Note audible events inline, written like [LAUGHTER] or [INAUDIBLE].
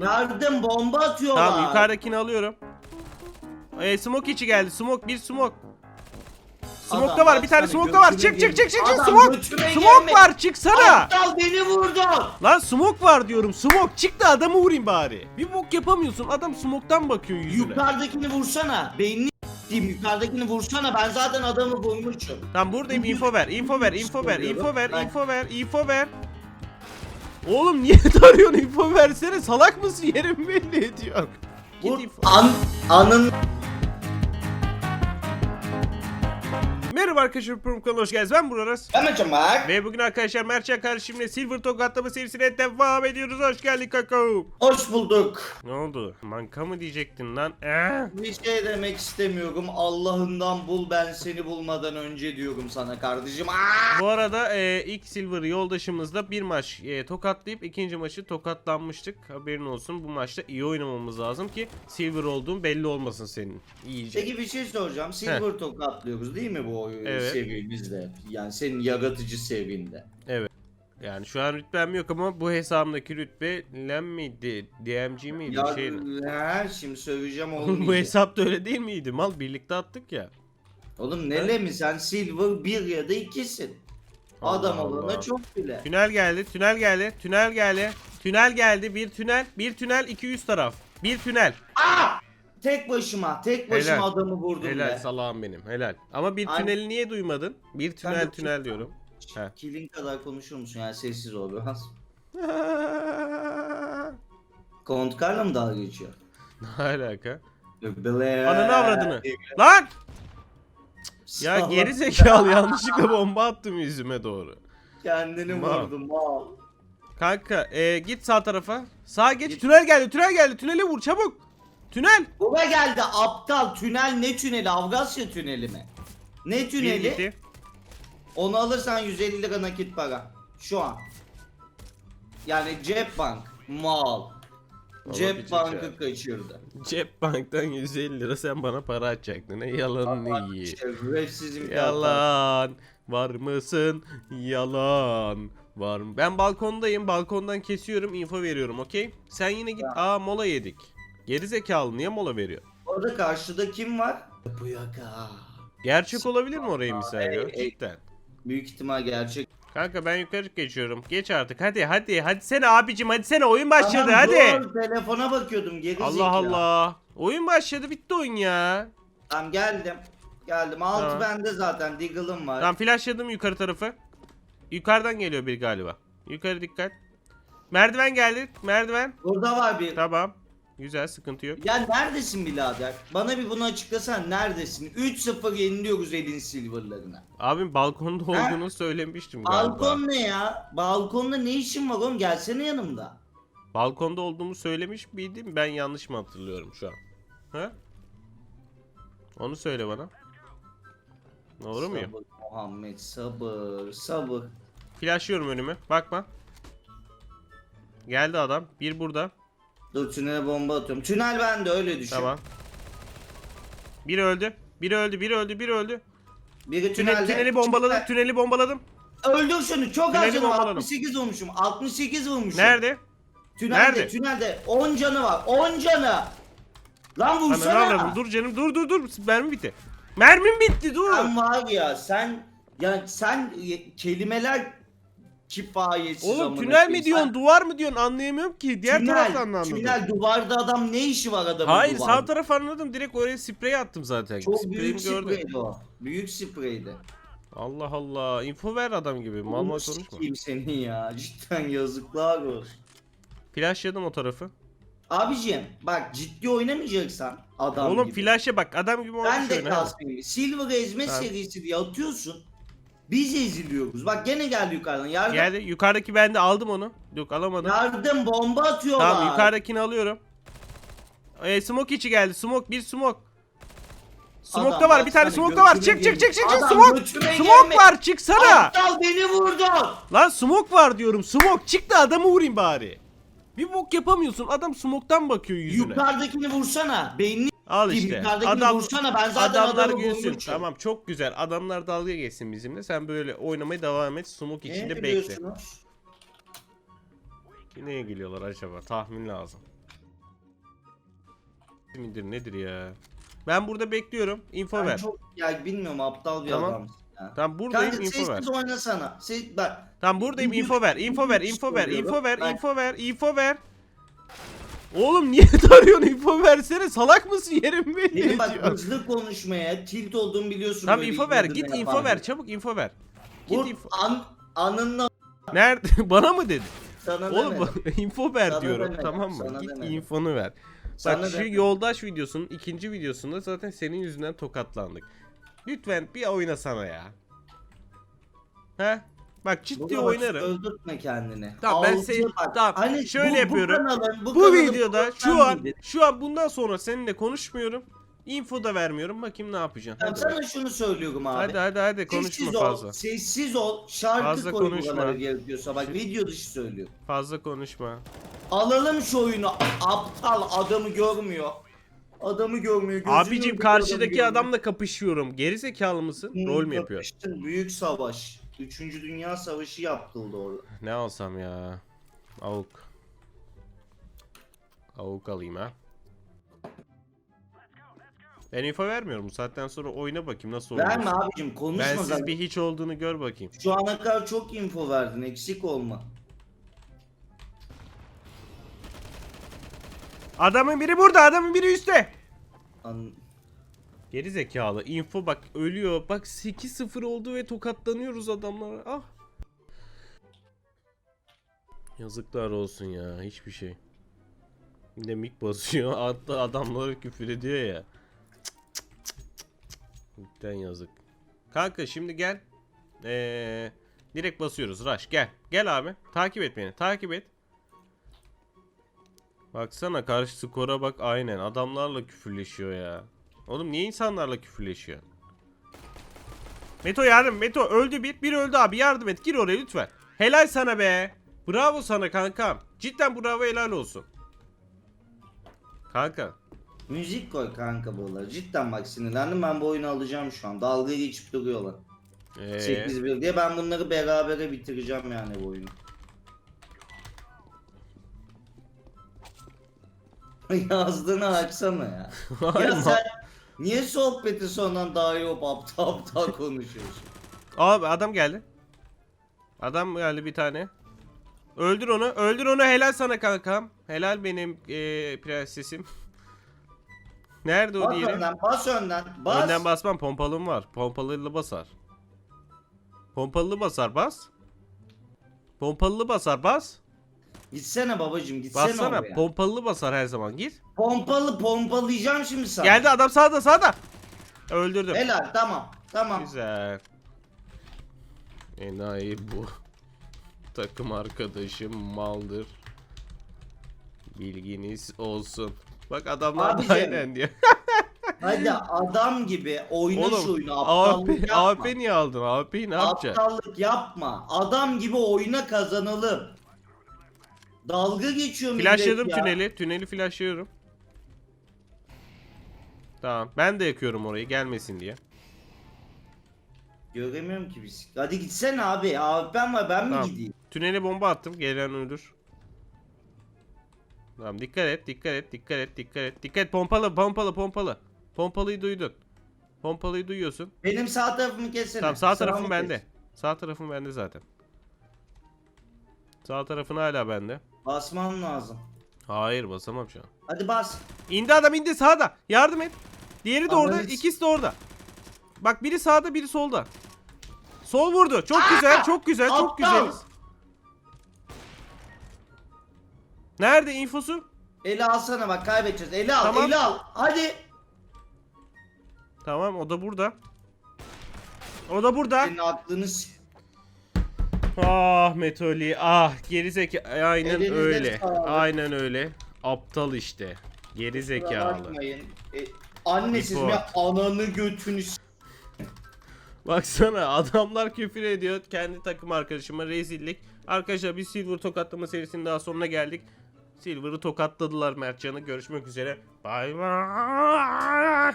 Yardım bomba atıyorlar. Tamam yukarıdakini alıyorum. E, smoke içi geldi. Smoke bir smoke. Smoke da var. Bir tane smoke da var. Çık çık çık çık çık. Adam Smoke. Smoke girme. var. Çıksana. Aptal beni vurdu. Lan smoke var diyorum. Smoke. Çık da adamı vurayım bari. Bir bok yapamıyorsun. Adam smoke'tan bakıyor yüzüne. Yukarıdakini vursana. Beynini diyeyim yukarıdakini vursana. Ben zaten adamı vurmuşum. Tamam buradayım. Info ver. Info ver. Info ver. Info ver. Info ver. Info ver. Oğlum niye [LAUGHS] tarıyorsun? Info versene. Salak mısın? Yerimi belli ediyor. Git info. An anın Merhaba arkadaşlar. Prum hoş geldiniz. Ben Burak. Hemen çamak. Ve bugün arkadaşlar Mertcan kardeşimle Silver Tokatlama serisine devam ediyoruz. Hoş geldin kakao. Hoş bulduk. Ne oldu? Manka mı diyecektin lan? Ee? Bir şey demek istemiyorum. Allah'ından bul ben seni bulmadan önce diyorum sana kardeşim. Aa! Bu arada e, ilk Silver yoldaşımızla bir maç e, tokatlayıp ikinci maçı tokatlanmıştık. Haberin olsun bu maçta iyi oynamamız lazım ki Silver olduğun belli olmasın senin. İyice. Peki bir şey soracağım. Silver tokatlıyoruz değil mi bu oyun Evet. seviyemizde? Yani senin yaratıcı seviyende. Yani şu an rütbem yok ama bu hesabımdaki rütbe Lem miydi? DMG miydi? Ya şey... her şimdi söyleyeceğim Oğlum [LAUGHS] bu hesapta öyle değil miydi? Mal birlikte attık ya. Oğlum nele mi sen silver 1 ya da 2'sin. Adam Allah olana çok bile. Tünel geldi, tünel geldi, tünel geldi. Tünel geldi, bir tünel, bir tünel, iki üst taraf. Bir tünel. Aa! Tek başıma, tek başıma Helal. adamı vurdum Helal be. salağım benim, helal. Ama bir Ay- tüneli niye duymadın? Bir tünel de- tünel diyorum. He. Kilin kadar konuşur musun yani sessiz ol biraz. [LAUGHS] Kontkarla mı dalga geçiyor? ne alaka? Bile. Ananı avradını. Lan! Ya Salak. geri zekalı yanlışlıkla bomba attım yüzüme doğru. Kendini Mal. vurdum mal. Kanka e, git sağ tarafa. Sağa geç. Git. Tünel geldi, tünel geldi. Tünele vur çabuk. Tünel. Baba geldi aptal tünel ne tüneli Avgasya tüneli mi? Ne tüneli? gitti. Onu alırsan 150 lira nakit para. Şu an. Yani cep bank. Mal. Baba Cep bankı ya. kaçırdı. Cep banktan 150 lira sen bana para atacaktın. Ne yalanını iyi. Şerefsizim. Yalan. Var mısın? Yalan. Var mı? Ben balkondayım. Balkondan kesiyorum. info veriyorum. Okey? Sen yine git. Aa mola yedik. Geri zekalı niye mola veriyor? Orada karşıda kim var? Bu yaka. Gerçek olabilir mi orayı misal ey, ey. Cidden. Büyük ihtimal gerçek. Kanka ben yukarı geçiyorum. Geç artık. Hadi hadi. Hadi sene abicim. Hadi sene. Oyun başladı. Tamam, hadi. dur, telefona bakıyordum geri Allah zekalı. Allah. Oyun başladı. Bitti oyun ya. Tamam geldim. Geldim. Altı Tamam. bende zaten. Deagle'ım var. Tamam flashladım yukarı tarafı. Yukarıdan geliyor bir galiba. Yukarı dikkat. Merdiven geldi. Merdiven. Burada var bir. Tamam. Güzel sıkıntı yok. Ya neredesin birader? Bana bir bunu açıklasan neredesin? 3-0 yeniliyoruz elin silverlarına. Abim balkonda olduğunu söylemiştim galiba. Balkon ne ya? Balkonda ne işin var oğlum? Gelsene yanımda. Balkonda olduğumu söylemiş miydim? Ben yanlış mı hatırlıyorum şu an? Ha? Onu söyle bana. Doğru muyum? Sabır Muhammed sabır sabır. Flashlıyorum önüme. Bakma. Geldi adam. Bir burada. Dur tünele bomba atıyorum. Tünel bende öyle düşün. Tamam. Biri öldü. Biri öldü. Biri öldü. Biri öldü. Biri Tünel, tünelde. tüneli bombaladım. Tünel- Tüneli bombaladım. Öldür şunu çok az Tüneli canı var. bombaladım. 68 vurmuşum. 68 vurmuşum. Nerede? Tünelde Nerede? tünelde 10 canı var. 10 canı. Lan Ananı vursana. avradım. Dur canım. Dur dur dur. Mermi bitti. Mermim bitti. Dur. Sen var ya sen ya sen kelimeler kifayetsiz Oğlum amına tünel mi diyorsun? Duvar mı diyorsun? Anlayamıyorum ki. Diğer tünel, taraftan anladım. Tünel duvarda adam ne işi var adamın Hayır duvarda? sağ taraf anladım. Direkt oraya sprey attım zaten. Çok Spreyimi büyük gördüm. spreydi o. Büyük spreydi. Allah Allah. Info ver adam gibi. Mal mal Oğlum konuşma. sikeyim seni ya. Cidden yazıklar olsun. Flashladım o tarafı. Abicim bak ciddi oynamayacaksan adam Oğlum gibi. flash'a bak. Adam gibi Ben oynamış de oyna. kasmayayım. Silver ezme Tamam. serisi diye atıyorsun. Biz eziliyoruz. Bak gene geldi yukarıdan. Yardım, Geldi. Yukarıdaki bende aldım onu. Yok alamadım. yardım bomba atıyorlar. Tamam yukarıdakini alıyorum. E, smoke içi geldi. Smoke bir smoke. Smoke Adam da var. Bir tane smoke da var. Çık çık çık çık çık. Smoke. Smoke var. Çıksana. Aptal beni vurdu. Lan smoke var diyorum. Smoke. Çık da adamı vurayım bari. Bir bok yapamıyorsun. Adam smoke'tan bakıyor yüzüne. Yukarıdakini vursana. Beynini Al işte. Adam, vursana. Ben zaten adamlar gülsün. Tamam çok güzel. Adamlar dalga geçsin bizimle. Sen böyle oynamaya devam et. Ne içinde bekle. biliyorsunuz? Neye gülüyorlar acaba? Tahmin lazım. midir nedir ya? Ben burada bekliyorum. Info Ben ver. çok ya bilmiyorum aptal bir Tamam. adamsın ya. Tamam buradayım Kanka info ver. sessiz oynasana. Ses, bak Tamam buradayım info ver. Info ver. Info ver. Info ver. Info ver. Info ver. Oğlum niye [LAUGHS] tarıyorsun info versene salak mısın yerim belli benim bak hızlı konuşmaya tilt olduğumu biliyorsun. Tamam böyle info ver git info yapan ver çabuk info ver. Git Vur info. an, anınla Nerede? [LAUGHS] Bana mı dedi? sana Oğlum demedim. bak, [LAUGHS] info ver Sana diyorum demedim, tamam mı? sana Git demedim. infonu ver. Sana Bak şu demedim. yoldaş videosunun ikinci videosunda zaten senin yüzünden tokatlandık. Lütfen bir oynasana ya. He? Bak ciddi Burada oynarım. Öldürtme kendini. Tamam ben seni tamam Hani şöyle bu- yapıyorum. Bu, kanalın, bu, Bu kanalın videoda şu an miydin? şu an bundan sonra seninle konuşmuyorum. Info da vermiyorum. Bakayım ne yapacaksın. Hadi, sana şunu söylüyorum abi. hadi hadi hadi konuşma sessiz fazla. ol, sessiz ol. Şarkı Fazla koy konuşma. gerekiyorsa bak video dışı söylüyorum. Fazla konuşma. Alalım şu oyunu. Aptal adamı görmüyor. Adamı görmüyor. gözünü Abicim karşıdaki adamla kapışıyorum. Geri zekalı mısın? Hı, Rol mü yapıyor? kapıştın, Büyük savaş. Üçüncü Dünya Savaşı yapıldı orada. Ne alsam ya? Avuk. Avuk alayım ha. Ben info vermiyorum. Bu saatten sonra oyna bakayım nasıl oynuyorsun. Verme abicim konuşma Ben siz zaten. bir hiç olduğunu gör bakayım. Şu ana kadar çok info verdin eksik olma. Adamın biri burada, adamın biri üstte. An Geri zekalı. Info bak ölüyor. Bak 8-0 oldu ve tokatlanıyoruz adamlara. Ah. Yazıklar olsun ya. Hiçbir şey. Bir de mik basıyor. [LAUGHS] Hatta adamlara küfür ediyor ya. Cidden yazık. Kanka şimdi gel. Ee, direkt basıyoruz. Rush gel. Gel abi. Takip et beni. Takip et. Baksana karşı skora bak aynen. Adamlarla küfürleşiyor ya. Oğlum niye insanlarla küfürleşiyor? Meto yardım. Meto öldü bir. Bir öldü abi. Yardım et. Gir oraya lütfen. Helal sana be. Bravo sana kankam. Cidden bravo helal olsun. Kanka. müzik koy kanka buralara. Cidden bak sinirlendim ben bu oyunu alacağım şu an. Dalga geçip duruyorlar. Ee, 8-1 diye ben bunları berabere bitireceğim yani bu oyunu. [LAUGHS] Yazdığını açsana ya. [LAUGHS] Ya sen niye sohbeti sondan daha iyi hop aptal aptal [LAUGHS] konuşuyorsun? Abi adam geldi. Adam geldi bir tane. Öldür onu. Öldür onu. Helal sana kankam. Helal benim ee, prensesim. [LAUGHS] Nerede o Bas diğeri? önden bas önden bas. Önden basmam pompalım var. Pompalıyla basar. Pompalılı basar bas. Pompalılı basar bas. Gitsene babacım gitsene Bassana. oraya. Pompalılı basar her zaman. Git. Pompalı pompalayacağım şimdi sana. Geldi adam sağda sağda. Öldürdüm. Helal tamam tamam. Güzel. Enayi bu. Takım arkadaşım maldır. Bilginiz olsun. Bak adamlar da Abicim. aynen diyor. [LAUGHS] Hadi adam gibi oyna şu oyunu aptallık AP, yapma. AP niye aldın? AP ne yapacaksın? Aptallık yapma. Adam gibi oyuna kazanalım. Dalga geçiyor millet Flashladım ya. tüneli. Tüneli flashlıyorum. Tamam. Ben de yakıyorum orayı gelmesin diye. Göremiyorum ki biz. Hadi gitsene abi. Abi ben var ben mi Tamam. gideyim? Tünele bomba attım. Gelen ölür. Tamam dikkat et, dikkat et, dikkat et, dikkat et. Dikkat pompalı, pompalı, pompalı. Pompalıyı duydun. Pompalıyı duyuyorsun. Benim sağ tarafımı kessene. Tamam sağ tarafım Sağımı bende. kes. Sağ tarafım bende zaten. Sağ tarafın hala bende. Basman lazım. Hayır basamam şu an. Hadi bas. İndi adam indi sağda. Yardım et. Diğeri de orada. Ananı s- ikisi de orada. Bak biri sağda biri solda. Sol vurdu. Çok güzel çok güzel çok Aptal. güzeliz. Nerede infosu? Eli alsana bak kaybedeceğiz. Eli al Tamam. eli al. Hadi. Tamam o da burada. O da burada. Senin aklını s- Ah Metoli ah gerizeka aynen Elinize öyle. sağlık. Aynen öyle. Aptal işte. Gerizekalı. Bakmayın. E, annesiz mi ananı götünü s- Baksana adamlar küfür ediyor kendi takım arkadaşıma rezillik. Arkadaşlar bir Silver tokatlama serisinin daha sonuna geldik. Silver'ı tokatladılar Mertcan'ı. Görüşmek üzere. Bay bay.